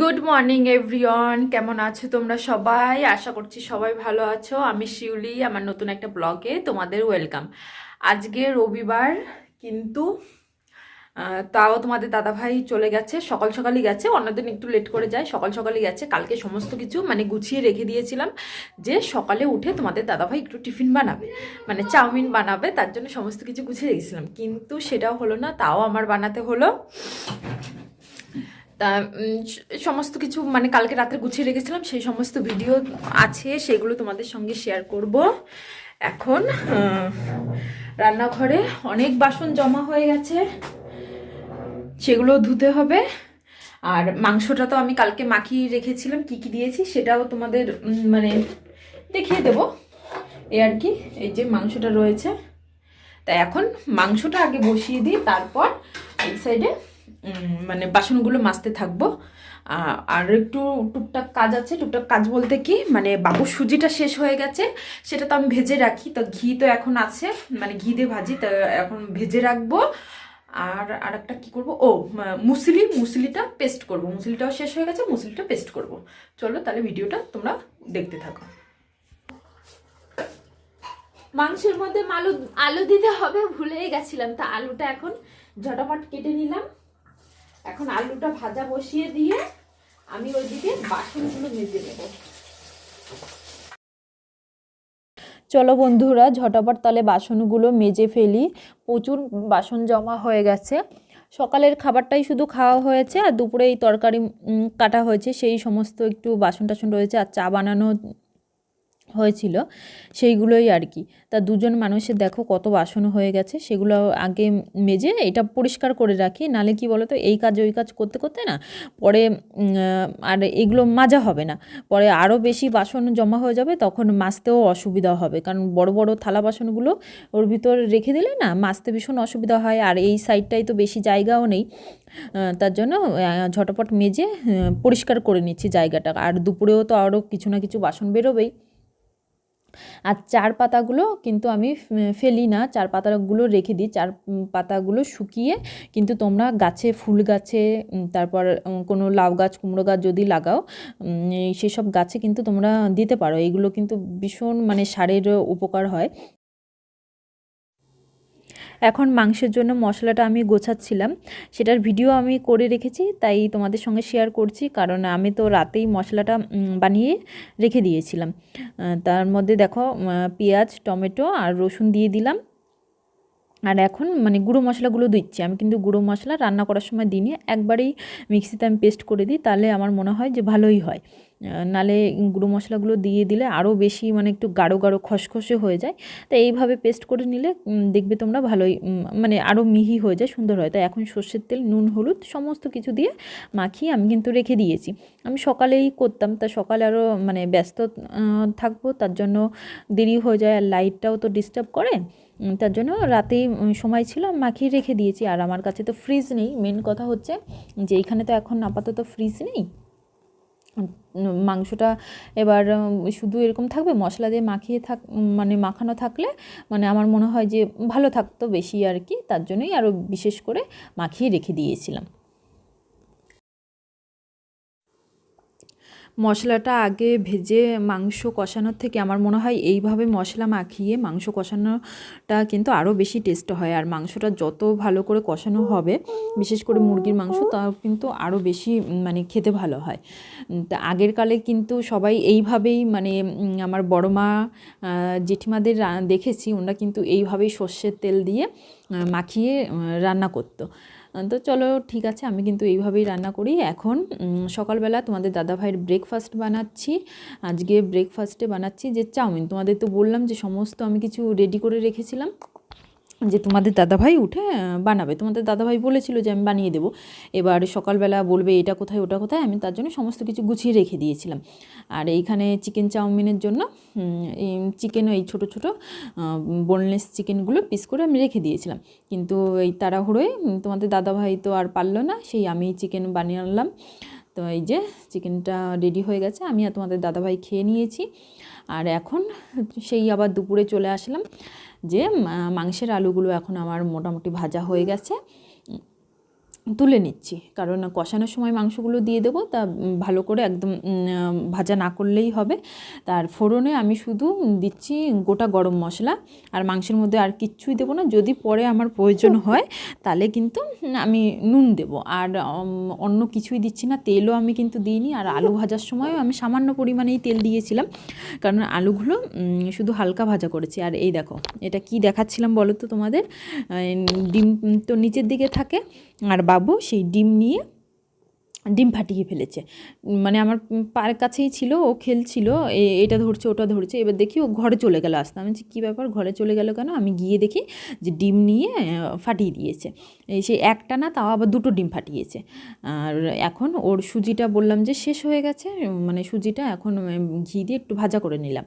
Good morning everyone কেমন আছো তোমরা সবাই? আশা করছি সবাই ভালো আছো। আমি শিউলি, আমার নতুন একটা ব্লগে তোমাদের ওয়েলকাম আজকে রবিবার, কিন্তু তাও তোমাদের দাদাভাই চলে গেছে, সকাল সকালই গেছে, অন্যদিন একটু লেট করে যায়, সকাল সকালই গেছে। কালকে সমস্ত কিছু মানে গুছিয়ে রেখে দিয়েছিলাম যে সকালে উঠে তোমাদের দাদাভাই একটু টিফিন বানাবে মানে চাউমিন বানাবে, তার জন্য সমস্ত কিছু গুছিয়ে রেখেছিলাম। কিন্তু সেটাও হলো না, তাও আমার বানাতে হলো। তা সমস্ত কিছু মানে কালকে রাতে গুছিয়ে রেখেছিলাম, সেই সমস্ত ভিডিও আছে, সেগুলো তোমাদের সঙ্গে শেয়ার করব। এখন রান্নাঘরে অনেক বাসন জমা হয়ে গেছে, সেগুলো ধুতে হবে। আর মাংসটা তো আমি কালকে মাখিয়ে রেখেছিলাম, কি কি দিয়েছি সেটাও তোমাদের মানে দেখিয়ে দেবো। এই আর কি, এই যে মাংসটা রয়েছে। তা এখন মাংসটা আগে বসিয়ে দিই, তারপর এই সাইডে মানে বাসনগুলো মাজতে থাকব। আর একটু টুকটাক কাজ আছে, টুকটাক কাজ বলতে কি মানে বাবুর সুজিটা শেষ হয়ে গেছে, সেটা তো আমি ভেজে রাখি, তো ঘি তো এখন আছে মানে ঘি দিয়ে ভাজি, তো এখন ভেজে রাখব। আর আর একটা কী করব? ও মুসলি, মুসলিটা পেস্ট করব। মুসলিটাও শেষ হয়ে গেছে, মুসলিটা পেস্ট করব। চলো তাহলে ভিডিওটা তোমরা দেখতে থাকো। মাংসের মধ্যে আলু আলু দিতে হবে, ভুলেই গেছিলাম, তা আলুটা এখন ঝটাপট কেটে নিলাম। এখন আলুটা ভাজা বসিয়ে দিয়ে আমি ওইদিকে বাসনগুলো মেজে নেব। চলো বন্ধুরা, ঝটাপট তাহলে বাসনগুলো মেজে ফেলি। প্রচুর বাসন জমা হয়ে গেছে। সকালের খাবারটাই শুধু খাওয়া হয়েছে আর দুপুরে এই তরকারি কাটা হয়েছে। সেই সমস্ত একটু বাসন টাসন রয়েছে আর চা বানানো হয়েছিল, সেইগুলোই আর কি। তা দুজন মানুষের দেখো কত বাসন হয়ে গেছে, সেগুলো আগে মেজে এটা পরিষ্কার করে রাখি, নালে কি বলো তো এই কাজ ওই কাজ করতে করতে না পরে আর এগুলো মাজা হবে না। পরে আরও বেশি বাসন জমা হয়ে যাবে, তখন মাজতেও অসুবিধা হবে। কারণ বড় বড় থালা বাসনগুলো ওর ভিতর রেখে দিলে না মাজতে ভীষণ অসুবিধা হয়, আর এই সাইডটাই তো বেশি জায়গাও নেই। তার জন্য ঝটপট মেজে পরিষ্কার করে নিচ্ছি জায়গাটা। আর দুপুরেও তো আরও কিছু না কিছু বাসন বেরোবেই। আর চার পাতাগুলো কিন্তু আমি ফেলি না। চার পাতাগুলো রেখে দিই। চার পাতাগুলো শুকিয়ে কিন্তু তোমরা গাছে ফুল গাছে তারপর কোনো লাউ গাছ, কুমড়ো গাছ যদি লাগাও সেসব গাছে কিন্তু তোমরা দিতে পারো। এগুলো কিন্তু ভীষণ মানে সারের উপকার হয়। এখন মাংসের জন্য মশলাটা আমি গোছাচ্ছিলাম। সেটার ভিডিও আমি করে রেখেছি, তাই তোমাদের সঙ্গে শেয়ার করছি। কারণ আমি তো রাতেই মশলাটা বানিয়ে রেখে দিয়েছিলাম। তার মধ্যে দেখো পেঁয়াজ, টমেটো আর রসুন দিয়ে দিলাম। আর এখন মানে গুঁড়ো মশলাগুলো দিচ্ছি। আমি কিন্তু গুঁড়ো মশলা রান্না করার সময় দিনে একবারেই মিক্সিতে আমি পেস্ট করে দিই, তাহলে আমার মনে হয় যে ভালোই হয়। নালে গুঁড়ো মশলাগুলো দিয়ে দিলে আরও বেশি মানে একটু গাঢ় গাঢ় খসখসে হয়ে যায়। তো এইভাবে পেস্ট করে নিলে দেখবে তোমরা ভালোই মানে আরও মিহি হয়ে যায়, সুন্দর হয়। তাই এখন সর্ষের তেল, নুন, হলুদ সমস্ত কিছু দিয়ে মাখিয়ে আমি কিন্তু রেখে দিয়েছি। আমি সকালেই করতাম, তা সকালে আরও মানে ব্যস্ত থাকব, তার জন্য দেরি হয়ে যায়, আর লাইটটাও তো ডিস্টার্ব করে। তার জন্য রাতেই সময় ছিল মাখিয়ে রেখে দিয়েছি। আর আমার কাছে তো ফ্রিজ নেই। মেন কথা হচ্ছে যে এইখানে তো এখন আপাতত ফ্রিজ নেই। মাংসটা এবার শুধু এরকম থাকবে? মশলা দিয়ে মাখিয়ে থাক মানে মাখানো থাকলে মানে আমার মনে হয় যে ভালো থাকতো বেশি আর কি। তার জন্যই আরও বিশেষ করে মাখিয়ে রেখে দিয়েছিলাম। মশলাটা আগে ভেজে মাংস কষানোর থেকে আমার মনে হয় এইভাবে মশলা মাখিয়ে মাংস কষানোটা কিন্তু আরও বেশি টেস্ট হয়। আর মাংসটা যত ভালো করে কষানো হবে, বিশেষ করে মুরগির মাংস তা কিন্তু আরও বেশি মানে খেতে ভালো হয়। তা আগের কালে কিন্তু সবাই এইভাবেই মানে আমার বড় মা জেঠিমাদের দেখেছি, ওনারা কিন্তু এইভাবেই সর্ষের তেল দিয়ে মাখিয়ে রান্না করতো। তো চলো, ঠিক আছে, আমি কিন্তু এইভাবেই রান্না করি। এখন সকালবেলা তোমাদের দাদাভাইয়ের ব্রেকফাস্ট বানাচ্ছি। আজকে ব্রেকফাস্টে বানাচ্ছি যে চাউমিন। তোমাদের তো বললাম যে সমস্ত আমি কিছু রেডি করে রেখেছিলাম। যে তোমাদের দাদাভাই উঠে বানাবে। তোমাদের দাদাভাই বলেছিল যে, আমি বানিয়ে দেবো। এবার সকালবেলা বলবে, এটা কোথায়, ওটা কোথায়? আমি তার জন্য সমস্ত কিছু গুছিয়ে রেখে দিয়েছিলাম। আর এইখানে চিকেন চাউমিনের জন্য চিকেন এই ছোটো ছোটো বোনলেস চিকেনগুলো পিস করে আমি রেখে দিয়েছিলাম। কিন্তু এই তাড়াহুড়োয় তোমাদের দাদাভাই তো আর পারল না, সেই আমি চিকেন বানিয়ে আনলাম। তো এই যে চিকেনটা রেডি হয়ে গেছে, আমি আর তোমাদের দাদাভাই খেয়ে নিয়েছি। আর এখন সেই আবার দুপুরে চলে আসলাম। যে মাংসের আলুগুলো এখন আমার মোটামুটি ভাজা হয়ে গেছে। তুলে নিচ্ছি। কারণ কষানোর সময় মাংসগুলো দিয়ে দেবো তা ভালো করে একদম ভাজা না করলেই হবে। তার ফোড়নে আমি শুধু দিচ্ছি গোটা গরম মশলা আর মাংসের মধ্যে আর কিচ্ছুই দেবো না। যদি পরে আমার প্রয়োজন হয় তাহলে কিন্তু আমি নুন দেবো। আর অন্য কিছুই দিচ্ছি না তেলও আমি কিন্তু দিইনি। আর আলু ভাজার সময়ও আমি সামান্য পরিমাণেই তেল দিয়েছিলাম। কারণ আলুগুলো শুধু হালকা ভাজা করেছি। আর এই দেখো এটা কি দেখাচ্ছিলাম বলো তো তোমাদের? ডিম তো নিচের দিকে থাকে আর বাবু সেই ডিম নিয়ে ডিম ফাটিয়ে ফেলেছে। মানে আমার পার কাছেই ছিল, ও খেলছিল এটা ধরছে, ওটা ধরছে, এবার দেখি ও ঘরে চলে গেল আসতে। আমি কী ব্যাপার? ঘরে চলে গেল কেন? আমি গিয়ে দেখি যে ডিম নিয়ে ফাটিয়ে দিয়েছে। এই সে একটা না, তাও আবার দুটো ডিম ফাটিয়েছে। আর এখন ওর সুজিটা বললাম যে শেষ হয়ে গেছে মানে সুজিটা এখন ঘি দিয়ে একটু ভাজা করে নিলাম।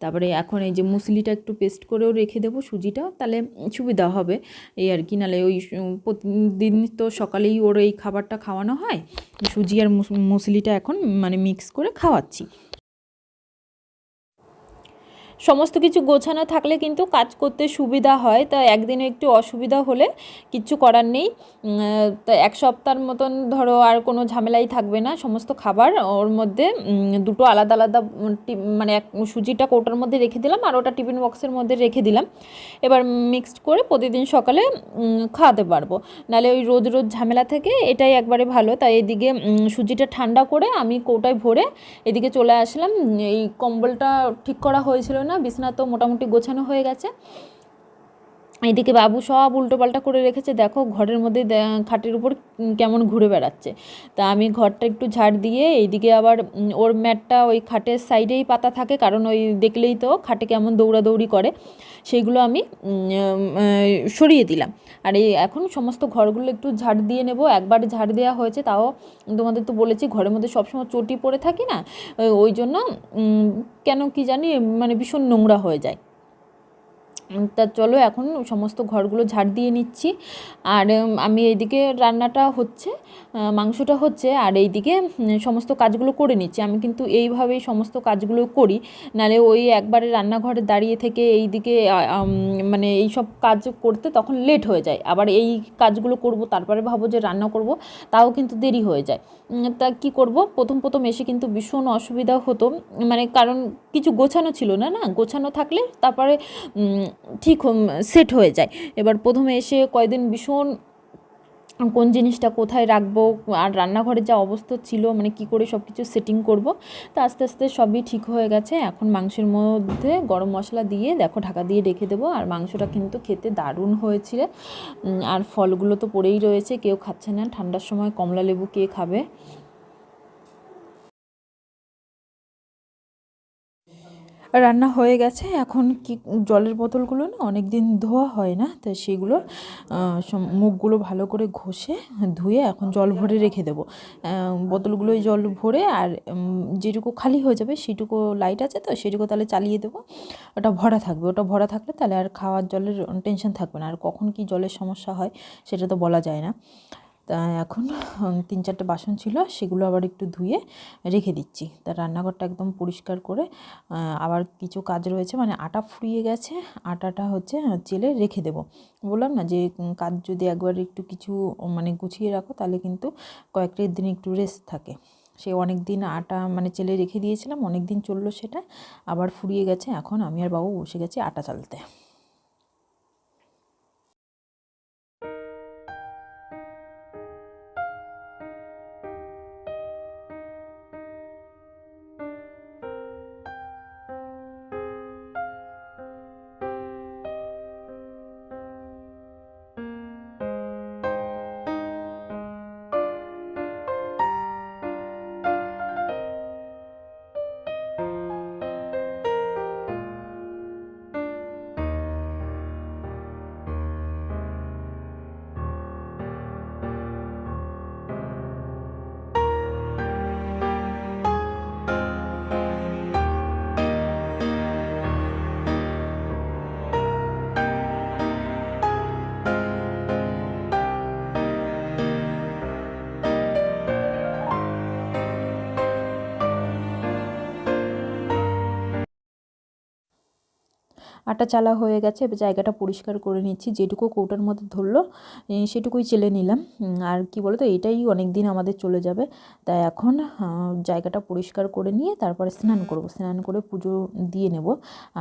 তারপরে এখন এই যে মুসলিটা একটু পেস্ট করেও রেখে দেবো সুজিটাও তাহলে সুবিধা হবে। এই আর কি নাহলে ওই প্রতিদিন তো সকালেই ওর এই খাবারটা খাওয়ানো হয়। সুজি আর মুসলিটা এখন মানে মিক্স করে খাওয়াচ্ছি। সমস্ত কিছু গোছানো থাকলে কিন্তু কাজ করতে সুবিধা হয়। তা একদিনে একটু অসুবিধা হলে কিচ্ছু করার নেই। তো এক সপ্তাহের মতন ধরো আর কোনো ঝামেলাই থাকবে না। সমস্ত খাবার ওর মধ্যে দুটো আলাদা আলাদা মানে এক সুজিটা কৌটার মধ্যে রেখে দিলাম আর ওটা টিফিন বক্সের মধ্যে রেখে দিলাম। এবার মিক্সড করে প্রতিদিন সকালে খাওয়াতে পারব। নাহলে ওই রোজ রোজ ঝামেলা থেকে এটাই একবারে ভালো। তাই এদিকে সুজিটা ঠান্ডা করে আমি কৌটায় ভরে এদিকে চলে আসলাম। এই কম্বলটা ঠিক করা হয়েছিল না বিছানা তো মোটামুটি গোছানো হয়ে গেছে। এদিকে বাবু সব উল্টোপাল্টা করে রেখেছে। দেখো ঘরের মধ্যে খাটের উপর কেমন ঘুরে বেড়াচ্ছে। তা আমি ঘরটা একটু ঝাড় দিয়ে এইদিকে আবার ওর ম্যাটটা ওই খাটের সাইডেই পাতা থাকে, কারণ ওই দেখলেই তো খাটে কেমন দৌড়াদৌড়ি করে। সেইগুলো আমি সরিয়ে দিলাম। আর এই এখন সমস্ত ঘরগুলো একটু ঝাড় দিয়ে নেব। একবার ঝাড় দেওয়া হয়েছে, তাও তোমাদের তো বলেছি ঘরের মধ্যে সবসময় চটি পড়ে থাকি না। ওই- জন্য কেন কি জানি মানে ভীষণ নোংরা হয়ে যায়। তা চলো এখন সমস্ত ঘরগুলো ঝাড় দিয়ে নিচ্ছি। আর আমি এইদিকে রান্নাটা হচ্ছে মাংসটা হচ্ছে, আর এইদিকে সমস্ত কাজগুলো করে নিচ্ছি। আমি কিন্তু এইভাবেই সমস্ত কাজগুলো করি, নালে ওই একবারে রান্নাঘরে দাঁড়িয়ে থেকে এইদিকে মানে এই সব কাজ করতে তখন লেট হয়ে যায়। আবার এই কাজগুলো করব, তারপরে ভাবো যে রান্না করব, তাও কিন্তু দেরি হয়ে যায়। তা কি করব? প্রথম প্রথম এসে কিন্তু ভীষণ অসুবিধা হতো। মানে কারণ কিছু গোছানো ছিল না না? গোছানো থাকলে তারপরে ঠিক সেট হয়ে যায়। এবার প্রথমে এসে কয়েকদিন ভীষণ কোন জিনিসটা কোথায় রাখব, আর রান্নাঘরের যা অবস্থা ছিল মানে কি করে সব কিছু সেটিং করব, তো আস্তে আস্তে সবই ঠিক হয়ে গেছে। এখন মাংসের মধ্যে গরম মশলা দিয়ে, দেখো ঢাকা দিয়ে রেখে দেবো। আর মাংসটা কিন্তু খেতে দারুণ হয়েছিল। আর ফলগুলো তো পড়েই রয়েছে, কেউ খাচ্ছে না। ঠান্ডার সময় কমলা লেবু কে খাবে? রান্না হয়ে গেছে। এখন কি জলের বোতলগুলো না অনেক দিন ধোয়া হয় না তো সেগুলো মুখগুলো ভালো করে ঘষে ধুয়ে এখন জল ভরে রেখে দেবো। আহ, বোতলগুলোয় জল ভরে আর যেটুকু খালি হয়ে যাবে সেটুকু লাইট আছে তো সেটুকু তাহলে চালিয়ে দেবো। ওটা ভরা থাকবে ওটা ভরা থাকলে তাহলে আর খাওয়ার জলের টেনশন থাকবে না। আর কখন কি জলের সমস্যা হয় সেটা তো বলা যায় না। তা এখন তিন চারটে বাসন ছিল, সেগুলো আবার একটু ধুয়ে রেখে দিচ্ছি। তা রান্নাঘরটা একদম পরিষ্কার করে আবার কিছু কাজ রয়েছে মানে আটা ফুরিয়ে গেছে, আটাটা হচ্ছে চেলে রেখে দেবো। বললাম না যে কাজ যদি একবার একটু কিছু মানে গুছিয়ে রাখো, তাহলে কিন্তু কয়েকটা দিন একটু রেস্ট থাকে। সে অনেক দিন আটা মানে চেলে রেখে দিয়েছিলাম, অনেক দিন চলল সেটা, আবার ফুরিয়ে গেছে, এখন আমি আর বাবু বসে গেছি আটা চালতে। আটা চালা হয়ে গেছে, এবার জায়গাটা পরিষ্কার করে নিচ্ছি। যেটুকু কৌটার মধ্যে ধরলো সেটুকুই চেলে নিলাম। আর কি বলো তো এটাই অনেক দিন আমাদের চলে যাবে। তাই এখন জায়গাটা পরিষ্কার করে নিয়ে তারপরে স্নান করব। স্নান করে পুজো দিয়ে নেব।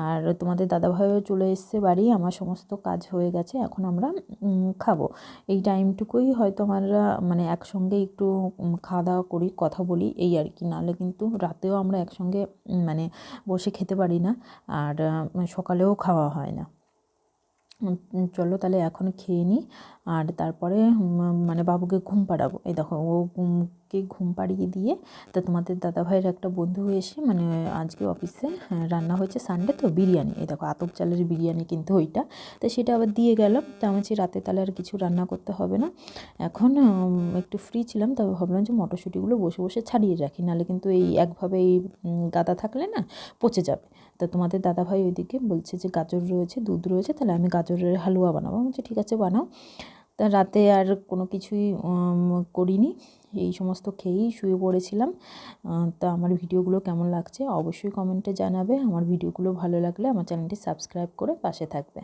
আর তোমাদের দাদাভাইও চলে এসছে বাড়ি, আমার সমস্ত কাজ হয়ে গেছে, এখন আমরা খাব। এই টাইমটুকুই হয়তো আমরা মানে একসঙ্গে একটু খাওয়া দাওয়া করি, কথা বলি, এই আর কি। নাহলে কিন্তু রাতেও আমরা একসঙ্গে মানে বসে খেতে পারি না। আর সকালেও খাওয়া হয় না। চলো তাহলে এখন খেয়ে নিই আর তারপরে মানে বাবুকে ঘুম পাড়াবো। এই দেখো ও কে ঘুম পাড়িয়ে দিয়ে তা তোমাদের দাদাভাইয়ের একটা বন্ধু এসে মানে আজকে অফিসে হ্যাঁ, রান্না হয়েছে সানডে তো বিরিয়ানি। এই দেখো আতপ চালের বিরিয়ানি কিন্তু ওইটা। তো সেটা আবার দিয়ে গেলাম। তা আমি বলছি রাতে তাহলে আর কিছু রান্না করতে হবে না। এখন একটু ফ্রি ছিলাম তবে ভাবলাম যে মটরশুঁটিগুলো বসে বসে ছাড়িয়ে রাখি। নাহলে কিন্তু এই একভাবে এই গাদা থাকলে না পচে যাবে। তো তোমাদের দাদাভাই ওইদিকে বলছে যে গাজর রয়েছে দুধ রয়েছে তাহলে আমি গাজরের হালুয়া বানাবো। বলছি, ঠিক আছে, বানাও। তা রাতে আর কোনো কিছুই করিনি। এই সমস্ত খেয়েই শুয়ে পড়েছিলাম। তা আমার ভিডিওগুলো কেমন লাগছে অবশ্যই কমেন্টে জানাবে। আমার ভিডিওগুলো ভালো লাগলে আমার চ্যানেলটি সাবস্ক্রাইব করে পাশে থাকবে।